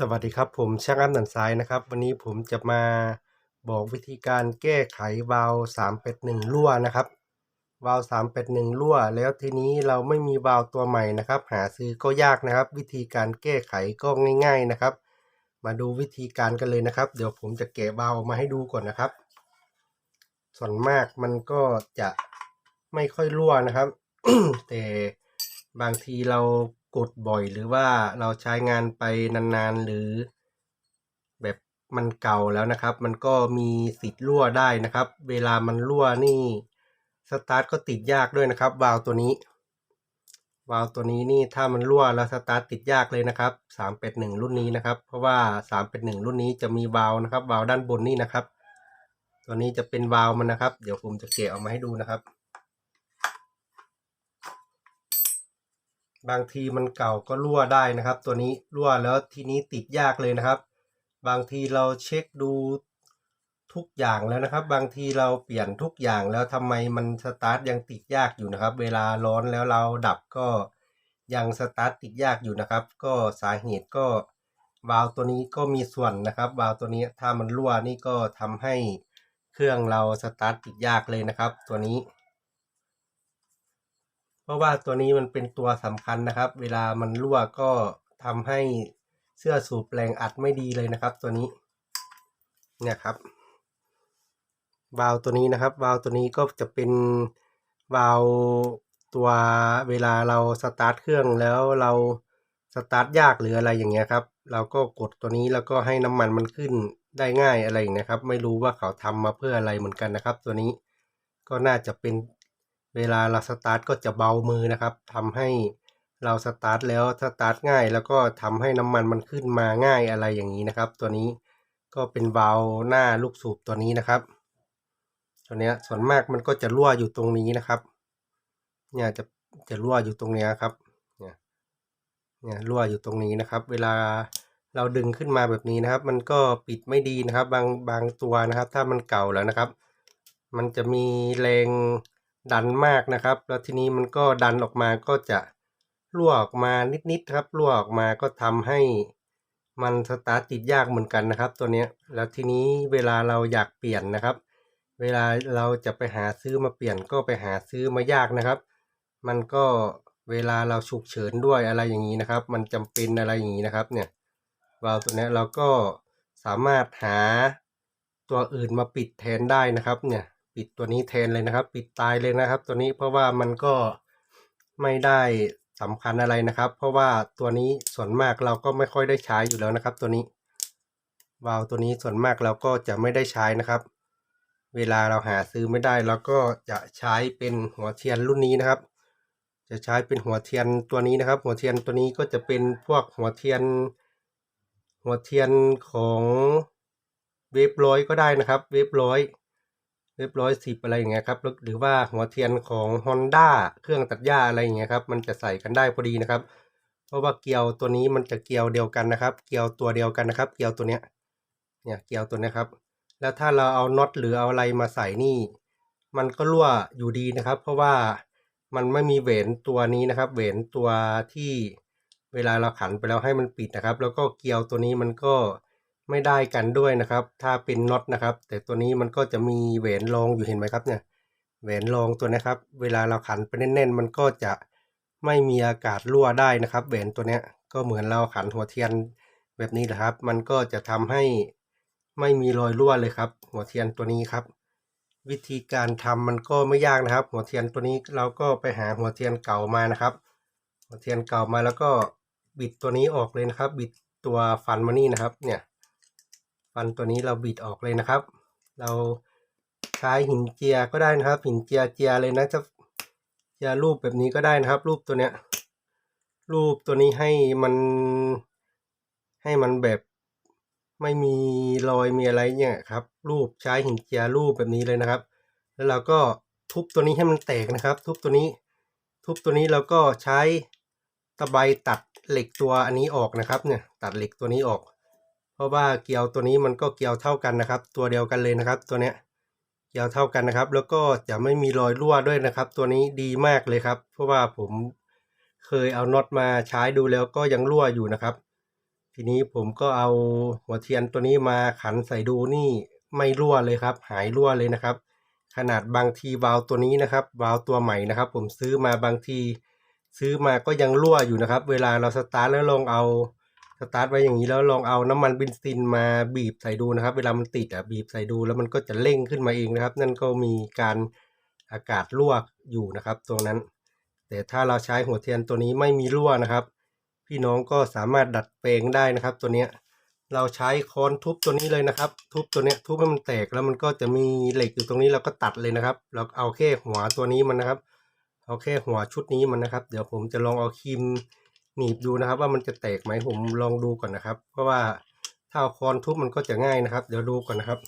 สวัสดีครับผมช่างอัพหนันซ้ายนะครับ วันนี้ผมจะมาบอกวิธีการแก้ไขวาล์ว381รั่วนะครับวาล์ว381รั่ว แล้วทีนี้เราไม่มีวาล์วตัวใหม่นะครับ หาซื้อก็ยากนะครับ วิธีการแก้ไขก็ง่าย ๆนะครับ มาดูวิธีการกันเลยนะครับ เดี๋ยวผมจะแกะวาล์วมาให้ดูก่อนนะครับ ส่วนมากมันก็จะไม่ค่อยรั่วนะครับ แต่บางทีเรา กดบ่อยหรือว่าเราใช้งานไปนานๆ หรือแบบมันเก่าแล้วนะครับ มันก็มีสิทธิ์รั่วได้นะครับ เวลามันรั่วนี่สตาร์ทก็ติดยากด้วยนะครับวาล์วตัวนี้วาล์วตัวนี้นี่ถ้ามันรั่วแล้วสตาร์ทติดยากเลยนะครับ 381 รุ่นนี้นะครับ เพราะว่า 381 รุ่นนี้จะมีวาล์วนะครับวาล์วด้านบนนี่นะครับ ตัวนี้จะเป็นวาล์วมันนะครับ เดี๋ยวผมจะเกะออกมาให้ดูนะครับ บางทีมันเก่าก็รั่วได้นะครับ ตัวนี้รั่วแล้วทีนี้ติดยากเลยนะครับ บางทีเราเช็คดูทุกอย่างแล้วนะครับ บางทีเราเปลี่ยนทุกอย่างแล้วทำไมมันสตาร์ทยังติดยากอยู่นะครับ เวลาร้อนแล้วเราดับก็ยังสตาร์ทติดยากอยู่นะครับ ก็สาเหตุก็วาล์วตัวนี้ก็มีส่วนนะครับ วาล์วตัวนี้ถ้ามันรั่วนี่ก็ทำให้เครื่องเราสตาร์ทติดยากเลยนะครับ ตัวนี้ เพราะว่าตัวนี้มันเป็นตัวสำคัญนะครับ เวลามันรั่วก็ทำให้เสื้อสูบแรงอัดไม่ดีเลยนะครับ ตัวนี้เนี่ยครับวาล์วตัวนี้นะครับวาล์วตัวนี้ก็จะเป็นวาล์วตัวเวลาเราสตาร์ทเครื่องแล้วเราสตาร์ทยากหรืออะไรอย่างเงี้ยครับ เราก็กดตัวนี้แล้วก็ให้น้ำมันมันขึ้นได้ง่ายอะไรอย่างเงี้ยครับ ไม่รู้ว่าเขาทำมาเพื่ออะไรเหมือนกันนะครับ ตัวนี้ก็น่าจะเป็น เวลาเราสตาร์ทก็จะเบามือนะครับทำให้เราสตาร์ทแล้วสตาร์ทง่าย แล้วก็ทำให้น้ำมันมันขึ้นมาง่ายอะไรอย่างนี้นะครับ ตัวนี้ก็เป็นวาล์วหน้าลูกสูบตัวนี้นะครับ ตัวเนี้ยส่วนมากมันก็จะรั่วอยู่ตรงนี้นะครับ เนี่ยจะจะรั่วอยู่ตรงเนี้ยครับ เนี่ยเนี่ยรั่วอยู่ตรงนี้นะครับ เวลาเราดึงขึ้นมาแบบนี้นะครับ มันก็ปิดไม่ดีนะครับ บางบางตัวนะครับ ถ้ามันเก่าแล้วนะครับ มันจะมีแรง ดันมากนะครับ แล้วทีนี้มันก็ดันออกมาก็จะรั่วออกมานิดๆครับรั่วออกมาก็ทำให้มันสตาร์ทติดยากเหมือนกันนะครับ ตัวเนี้ยแล้วทีนี้เวลาเราอยากเปลี่ยนนะครับ เวลาเราจะไปหาซื้อมาเปลี่ยนก็ไปหาซื้อมายากนะครับ มันก็เวลาเราฉุกเฉินด้วยอะไรอย่างนี้นะครับ มันจำเป็นอะไรอย่างนี้นะครับ เนี่ยวาล์วตัวนี้เราก็สามารถหาตัวอื่นมาปิดแทนได้นะครับเนี่ย ปิดตัวนี้แทนเลยนะครับ ปิดตายเลยนะครับ ตัวนี้เพราะว่ามันก็ไม่ได้สำคัญอะไรนะครับ เพราะว่าตัวนี้ส่วนมากเราก็ไม่ค่อยได้ใช้อยู่แล้วนะครับ ตัวนี้วาล์วตัวนี้ส่วนมากเราก็จะไม่ได้ใช้นะครับ เวลาเราหาซื้อไม่ได้เราก็จะใช้เป็นหัวเทียนรุ่นนี้นะครับ จะใช้เป็นหัวเทียนตัวนี้นะครับ หัวเทียนตัวนี้ก็จะเป็นพวกหัวเทียน หัวเทียนของเวฟร้อยก็ได้นะครับ เวฟร้อย เรียบร้อยสิบอะไรอย่างเงี้ยครับหรือว่าหัวเทียนของ Honda เครื่องตัดหญ้าอะไรอย่างเงี้ยครับมันจะใส่กันได้พอดีนะครับ เพราะว่าเกลียวตัวนี้มันจะเกลียวเดียวกันนะครับ เกลียวตัวเดียวกันนะครับ เกลียวตัวเนี้ยเนี่ยเกลียวตัวนี้ครับ แล้วถ้าเราเอาน็อตหรือเอาอะไรมาใส่นี่ มันก็รั่วอยู่ดีนะครับ เพราะว่ามันไม่มีเวนตัวนี้นะครับเวนตัวที่เวลาเราขันไปแล้วให้มันปิดนะครับ แล้วก็เกลียวตัวนี้มันก็ ไม่ได้กันด้วยนะครับ ถ้าเป็นน็อตนะครับ แต่ตัวนี้มันก็จะมีแหวนรองอยู่เห็นไหมครับเนี่ยแหวนรองตัวนะครับ เวลาเราขันไปแน่นๆ มันก็จะไม่มีอากาศรั่วได้นะครับ แหวนตัวเนี้ยก็เหมือนเราขันหัวเทียนแบบนี้แหละครับ มันก็จะทำให้ไม่มีรอยรั่วเลยครับ หัวเทียนตัวนี้ครับ วิธีการทำมันก็ไม่ยากนะครับ หัวเทียนตัวนี้เราก็ไปหาหัวเทียนเก่ามานะครับ หัวเทียนเก่ามาแล้วก็บิดตัวนี้ออกเลยนะครับ บิดตัวฟันมานี่นะครับ เนี่ย ฟันตัวนี้เราบิดออกเลยนะครับ เราใช้หินเจียก็ได้นะครับ หินเจียเจียเลยนะจะเจียรูปแบบนี้ก็ได้นะครับ รูปตัวเนี้ยรูปตัวนี้ให้มันให้มันแบบไม่มีรอยมีอะไรเนี่ยครับ รูปใช้หินเจียรูปแบบนี้เลยนะครับ แล้วเราก็ทุบตัวนี้ให้มันแตกนะครับ ทุบตัวนี้ ทุบตัวนี้เราก็ใช้ตะไบตัดเหล็กตัวอันนี้ออกนะครับเนี่ยตัดเหล็กตัวนี้ออก ราะว่าเกลียวตัวนี้มันก็เกลียวเท่ากันนะครับ ตัวเดียวกันเลยนะครับ ตัวเนี้ยเกลียวเท่ากันนะครับ แล้วก็จะไม่มีรอยรั่วด้วยนะครับ ตัวนี้ดีมากเลยครับ เพราะว่าผมเคยเอาน็อตมาใช้ดูแล้วก็ยังรั่วอยู่นะครับ ทีนี้ผมก็เอาหัวเทียนตัวนี้มาขันใส่ดูนี่ไม่รั่วเลยครับ หายรั่วเลยนะครับ ขนาดบางทีวาล์วตัวนี้นะครับวาล์วตัวใหม่นะครับ ผมซื้อมาบางที ซื้อมาก็ยังรั่วอยู่นะครับ เวลาเราสตาร์ทแล้วลองเอา สตาร์ทไว้อย่างนี้แล้วลองเอาน้ำมันเบนซินมาบีบใส่ดูนะครับ เวลามันติดอะบีบใส่ดูแล้วมันก็จะเร่งขึ้นมาเองนะครับ นั่นก็มีการอากาศรั่วอยู่นะครับ ตรงนั้น แต่ถ้าเราใช้หัวเทียนตัวนี้ไม่มีรั่วนะครับ พี่น้องก็สามารถดัดแปลงได้นะครับ ตัวเนี้ยเราใช้ค้อนทุบตัวนี้เลยนะครับ ทุบตัวเนี้ยทุบให้มันแตกแล้วมันก็จะมีเหล็กอยู่ตรงนี้เราก็ตัดเลยนะครับ เราเอาแค่หัวตัวนี้มันนะครับ เอาแค่หัวชุดนี้มันนะครับ เดี๋ยวผมจะลองเอาครีม หนีบดูนะครับ ว่ามันจะแตกไหมผมลองดูก่อนนะครับ เพราะว่าถ้าเอาคอนทุบมันก็จะง่ายนะครับ เดี๋ยวดูก่อนนะครับ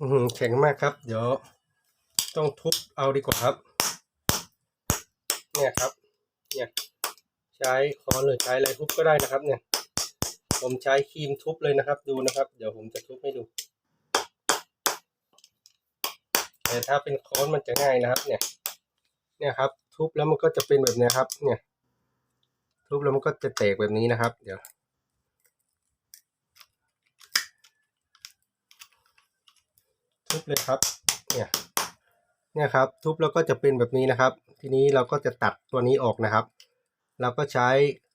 อืแข็งมากครับ เดี๋ยว ต้องทุบเอาดีกว่าครับ เนี่ยครับ เนี่ยใช้ค้อนหรือใช้อะไรทุบก็ได้นะครับ เนี่ย ผมใช้ครีมทุบเลยนะครับ ดูนะครับ เดี๋ยวผมจะทุบให้ดู แต่ถ้าเป็นค้อนมันจะง่ายนะครับ เนี่ย เนี่ยครับ ทุบแล้วมันก็จะเป็นแบบนี้ครับ เนี่ย ทุบแล้วมันก็จะแตกแบบนี้นะครับ เดี๋ยวทุบเลยครับ เนี่ย เนี่ยครับ ทุบแล้วก็จะเป็นแบบนี้นะครับ ทีนี้เราก็จะตัดตัวนี้ออกนะครับ เราก็ใช้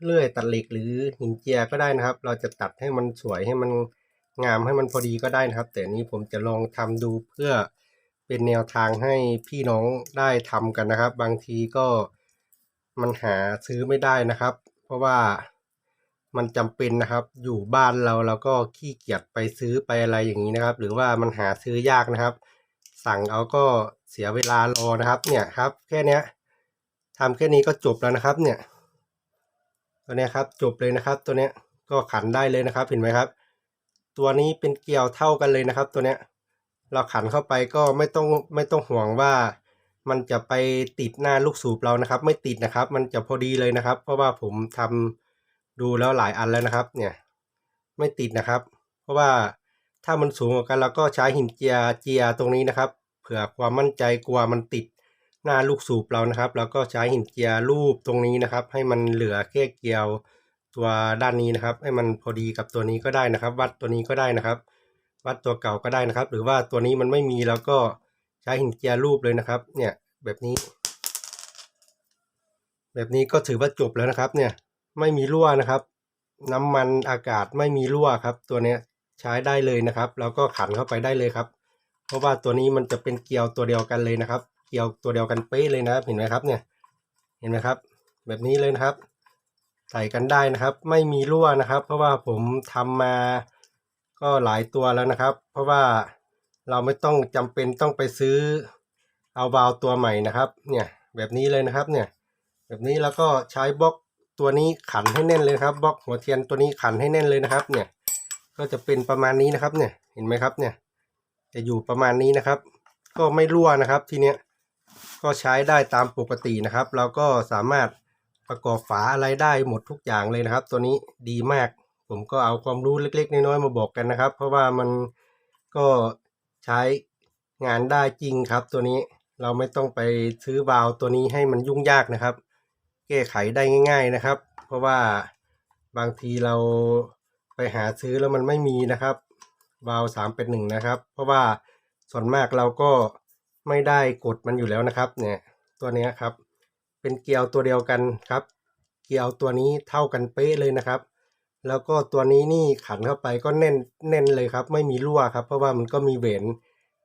เลื่อยตัดเหล็กหรือหินเจียก็ได้นะครับ เราจะตัดให้มันสวยให้มันงามให้มันพอดีก็ได้นะครับ แต่นี้ผมจะลองทำดูเพื่อ เป็นแนวทางให้พี่น้องได้ทำกันนะครับ บางทีก็มันหาซื้อไม่ได้นะครับ เพราะว่ามันจำเป็นนะครับ อยู่บ้านเราเราก็ขี้เกียจไปซื้อไปอะไรอย่างนี้นะครับ หรือว่ามันหาซื้อยากนะครับ สั่งเอาก็เสียเวลารอนะครับ เนี่ยครับ แค่เนี้ยทำแค่นี้ก็จบแล้วนะครับ เนี่ย ตัวเนี้ยครับจบเลยนะครับ ตัวเนี้ยก็ขันได้เลยนะครับ เห็นไหมครับ ตัวนี้เป็นเกลียวเท่ากันเลยนะครับ ตัวเนี้ย เราขันเข้าไปก็ไม่ต้องไม่ต้องห่วงว่า มันจะไปติดหน้าลูกสูบเรานะครับ ไม่ติดนะครับ มันจะพอดีเลยนะครับ เพราะว่าผมทำดูแล้วหลายอันแล้วนะครับ เนี่ย ไม่ติดนะครับ เพราะว่าถ้ามันสูงกว่ากันเราก็ใช้หินเจียเจียตรงนี้นะครับ เผื่อความมั่นใจกลัวมันติดหน้าลูกสูบเรานะครับ แล้วก็ใช้หินเจียรูปตรงนี้นะครับ ให้มันเหลือแค่เกลียวตัวด้านนี้นะครับ ให้มันพอดีกับตัวนี้ก็ได้นะครับ วัดตัวนี้ก็ได้นะครับ วัดตัวเก่าก็ได้นะครับ หรือว่าตัวนี้มันไม่มีแล้วก็ใช้หินเจียรูปเลยนะครับ เนี่ยแบบนี้ แบบนี้ก็ถือว่าจบแล้วนะครับ เนี่ยไม่มีรั่วนะครับ น้ำมันอากาศไม่มีรั่วครับ ตัวเนี้ยใช้ได้เลยนะครับ แล้วก็ขันเข้าไปได้เลยครับ เพราะว่าตัวนี้มันจะเป็นเกลียวตัวเดียวกันเลยนะครับ เกลียวตัวเดียวกันเป๊ะเลยนะครับ เห็นไหมครับ เนี่ย เห็นไหมครับ แบบนี้เลยนะครับใส่กันได้นะครับ ไม่มีรั่วนะครับ เพราะว่าผมทำมา ก็หลายตัวแล้วนะครับ เพราะว่าเราไม่ต้องจำเป็นต้องไปซื้อเอาวาล์วตัวใหม่นะครับ เนี่ยแบบนี้เลยนะครับเนี่ยแบบนี้แล้วก็ใช้บล็อกตัวนี้ขันให้แน่นเลยครับบล็อกหัวเทียนตัวนี้ขันให้แน่นเลยนะครับ เนี่ยก็จะเป็นประมาณนี้นะครับเนี่ยเห็นไหมครับเนี่ยจะอยู่ประมาณนี้นะครับ ก็ไม่รั่วนะครับทีเนี้ยก็ใช้ได้ตามปกตินะครับ เราก็สามารถประกอบฝาอะไรได้หมดทุกอย่างเลยนะครับ ตัวนี้ดีมาก ผมก็เอาความรู้เล็ก ๆ น้อยๆมาบอกกันนะครับ เพราะว่ามันก็ใช้งานได้จริงครับ ตัวนี้เราไม่ต้องไปซื้อวาล์วตัวนี้ให้มันยุ่งยากนะครับ แก้ไขได้ง่าย ๆนะครับ เพราะว่าบางทีเราไปหาซื้อแล้วมันไม่มีนะครับวาล์วสามเป็นหนึ่งนะครับ เพราะว่าส่วนมากเราก็ไม่ได้กดมันอยู่แล้วนะครับ เนี่ยตัวนี้ครับ เป็นเกลียวตัวเดียวกันครับ เกลียวตัวนี้เท่ากันเป๊ะเลยนะครับ แล้วก็ตัวนี้นี่ขันเข้าไปก็แน่นแน่นเลยครับ ไม่มีรั่วครับ เพราะว่ามันก็มีเวน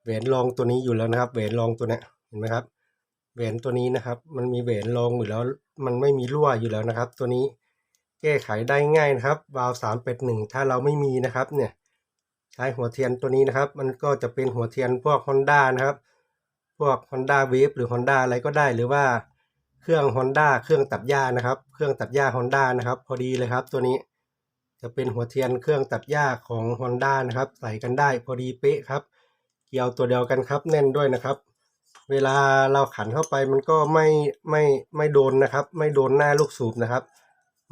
เวนรองตัวนี้อยู่แล้วนะครับเวนรองตัวเนี้ยเห็นไหมครับเวนตัวนี้นะครับ มันมีเวนรองอยู่แล้ว มันไม่มีรั่วอยู่แล้วนะครับ ตัวนี้แก้ไขได้ง่ายนะครับวาล์วสามเป็ดหนึ่งถ้าเราไม่มีนะครับ เนี่ย ใช้หัวเทียนตัวนี้นะครับ มันก็จะเป็นหัวเทียนพวก Honda นะครับ พวก Honda Wave หรือ Honda อะไรก็ได้หรือว่าเครื่อง Honda เครื่องตัดหญ้านะครับ เครื่องตัดหญ้า Honda นะครับ พอดีเลยครับ ตัวนี้ จะเป็นหัวเทียนเครื่องตัดหญ้าของ Honda นะครับ ใส่กันได้พอดีเป๊ะครับ เกี่ยวตัวเดียวกันครับแน่นด้วยนะครับ เวลาเราขันเข้าไปมันก็ไม่ไม่ไม่โดนนะครับ ไม่โดนหน้าลูกสูบนะครับ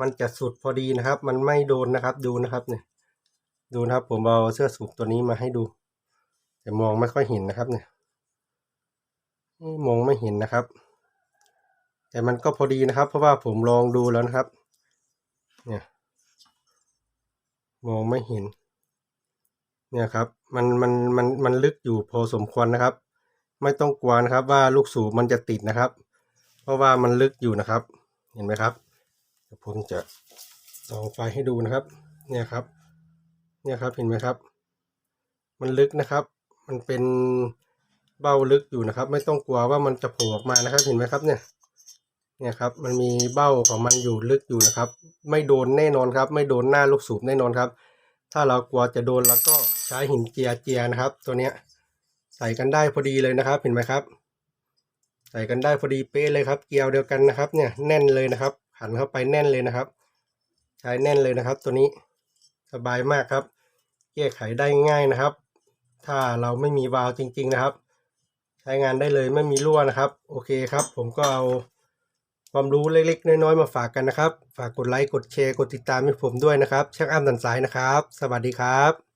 มันจะสุดพอดีนะครับ มันไม่โดนนะครับดูนะครับเนี่ย ดูนะครับผมเอาเสื้อสูบตัวนี้มาให้ดู แต่มองไม่ค่อยเห็นนะครับเนี่ยมองไม่เห็นนะครับ แต่มันก็พอดีนะครับ เพราะว่าผมลองดูแล้วนะครับ เนี่ย มองไม่เห็น เนี่ยครับ มันมันมันมันลึกอยู่พอสมควรนะครับ ไม่ต้องกลัวนะครับ ว่าลูกสูบมันจะติดนะครับ เพราะว่ามันลึกอยู่นะครับ เห็นไหมครับผมจะส่องไฟให้ดูนะครับ เนี่ยครับ เนี่ยครับเห็นไหมครับ มันลึกนะครับ มันเป็นเบ้าลึกอยู่นะครับ ไม่ต้องกลัวว่ามันจะโผล่ออกมานะครับ เห็นไหมครับเนี่ย เนี่ยครับมันมีเบ้าของมันอยู่ลึกอยู่นะครับ ไม่โดนแน่นอนครับ ไม่โดนหน้าลูกสูบแน่นอนครับ ถ้าเรากลัวจะโดนเราก็ใช้หินเจียเจียนะครับ ตัวเนี้ยใส่กันได้พอดีเลยนะครับ เห็นไหมครับ ใส่กันได้พอดีเป๊ะเลยครับเกลียวเดียวกันนะครับ เนี่ยแน่นเลยนะครับหันเข้าไปแน่นเลยนะครับ ใช้แน่นเลยนะครับ ตัวนี้สบายมากครับ แก้ไขได้ง่ายนะครับ ถ้าเราไม่มีวาล์วจริง ๆนะครับ ใช้งานได้เลยไม่มีรั่วนะครับ โอเคครับ ผมก็เอา ความรู้เล็กๆ น้อยๆ มาฝากกันนะครับ ฝากกดไลค์ กดแชร์ กดติดตามให้ผมด้วยนะครับช่างอ้ำดันสายนะครับ สวัสดีครับ